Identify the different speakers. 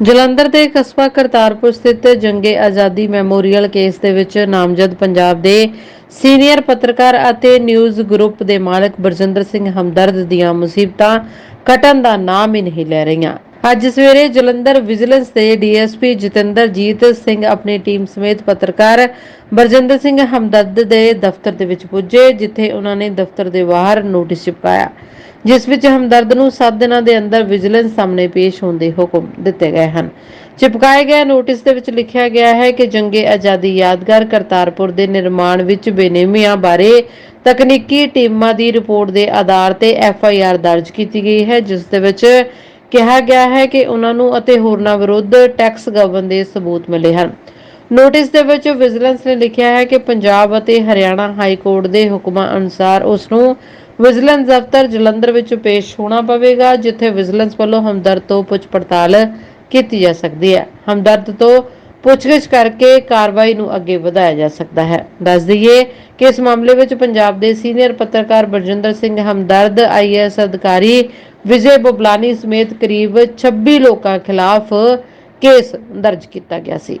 Speaker 1: ਜਲੰਧਰ ਦੇ ਕਸਬਾ ਕਰਤਾਰਪੁਰ ਸਥਿਤ ਜੰਗੇ ਆਜ਼ਾਦੀ ਮੈਮੋਰੀਅਲ ਕੇਸ ਦੇ ਵਿੱਚ ਨਾਮਜ਼ਦ ਪੰਜਾਬ ਦੇ ਸੀਨੀਅਰ ਪੱਤਰਕਾਰ ਅਤੇ ਨਿਊਜ਼ ਗਰੁੱਪ ਦੇ ਮਾਲਕ ਬਰਜਿੰਦਰ ਸਿੰਘ ਹਮਦਰਦ ਦੀਆਂ ਮੁਸੀਬਤਾਂ ਕਟਣ ਦਾ ਨਾਮ ਹੀ ਨਹੀਂ ਲੈ ਰਹੀਆਂ। ਅੱਜ ਸਵੇਰੇ ਜਲੰਧਰ ਵਿਜੀਲੈਂਸ ਦੇ ਡੀਐਸਪੀ ਜਤਿੰਦਰਜੀਤ ਸਿੰਘ ਆਪਣੀ ਟੀਮ ਸਮੇਤ ਪੱਤਰਕਾਰ ਬਰਜਿੰਦਰ ਸਿੰਘ ਹਮਦਰਦ ਦੇ ਦਫ਼ਤਰ ਦੇ ਵਿੱਚ ਪੁੱਜੇ, ਜਿੱਥੇ ਉਹਨਾਂ ਨੇ ਦਫ਼ਤਰ ਦੇ ਬਾਹਰ ਨੋਟਿਸ ਚਿਪਕਾਇਆ, ਜਿਸ ਵਿੱਚ ਹਮਦਰਦ ਨੂੰ 7 ਦਿਨਾਂ ਦੇ ਅੰਦਰ ਵਿਜੀਲੈਂਸ ਸਾਹਮਣੇ ਪੇਸ਼ ਹੋਣ ਦੇ ਹੁਕਮ ਦਿੱਤੇ ਗਏ ਹਨ। ਚਿਪਕਾਏ ਗਏ ਨੋਟਿਸ ਦੇ ਵਿੱਚ ਲਿਖਿਆ ਗਿਆ ਹੈ ਕਿ ਜੰਗੇ ਆਜ਼ਾਦੀ ਯਾਦਗਾਰ ਕਰਤਾਰਪੁਰ ਦੇ ਨਿਰਮਾਣ ਵਿੱਚ ਬੇਨੇਮੀਆਂ ਬਾਰੇ ਤਕਨੀਕੀ ਟੀਮਾਂ ਦੀ ਰਿਪੋਰਟ ਦੇ ਆਧਾਰ ਤੇ ਐਫ ਆਈ ਆਰ ਦਰਜ ਕੀਤੀ ਗਈ ਹੈ, ਜਿਸ ਦੇ ਵਿੱਚ ਕਿਹਾ ਗਿਆ ਹੈ ਕਿ ਉਹਨਾਂ ਨੂੰ ਅਤੇ ਹੋਰਨਾਂ ਵਿਰੁੱਧ ਟੈਕਸ ਗਵਨ ਦੇ ਸਬੂਤ ਮਿਲੇ ਹਨ। ਨੋਟਿਸ ਦੇ ਵਿੱਚ ਵਿਜੀਲੈਂਸ ਨੇ ਲਿਖਿਆ ਹੈ ਕਿ ਪੰਜਾਬ ਅਤੇ ਹਰਿਆਣਾ ਹਾਈ ਕੋਰਟ ਦੇ ਹੁਕਮਾਂ ਅਨੁਸਾਰ ਉਸ ਨੂੰ ਵਿਜੀਲੈਂਸ ਦਫ਼ਤਰ ਜਲੰਧਰ ਵਿੱਚ ਪੇਸ਼ ਹੋਣਾ ਪਵੇਗਾ, ਜਿੱਥੇ ਵਿਜੀਲੈਂਸ ਵੱਲੋਂ ਹਮਦਰਦ ਤੋਂ ਪੁੱਛ ਪੜਤਾਲ ਕੀਤੀ ਜਾ ਸਕਦੀ ਹੈ। ਹਮਦਰਦ ਤੋਂ ਪੁੱਛਗਿੱਛ ਕਰਕੇ ਕਾਰਵਾਈ ਨੂੰ ਅੱਗੇ ਵਧਾਇਆ ਜਾ ਸਕਦਾ ਹੈ। ਦੱਸ ਦਈਏ ਕਿ ਇਸ ਮਾਮਲੇ ਵਿੱਚ ਪੰਜਾਬ ਦੇ ਸੀਨੀਅਰ ਪੱਤਰਕਾਰ ਬਰਜਿੰਦਰ ਸਿੰਘ ਹਮਦਰਦ ਆਈਏਐਸ ਅਧਿਕਾਰੀ ਵਿਜੇ ਬਬਲਾਨੀ ਸਮੇਤ ਕਰੀਬ 26 ਲੋਕਾਂ ਖਿਲਾਫ ਕੇਸ ਦਰਜ ਕੀਤਾ ਗਿਆ ਸੀ।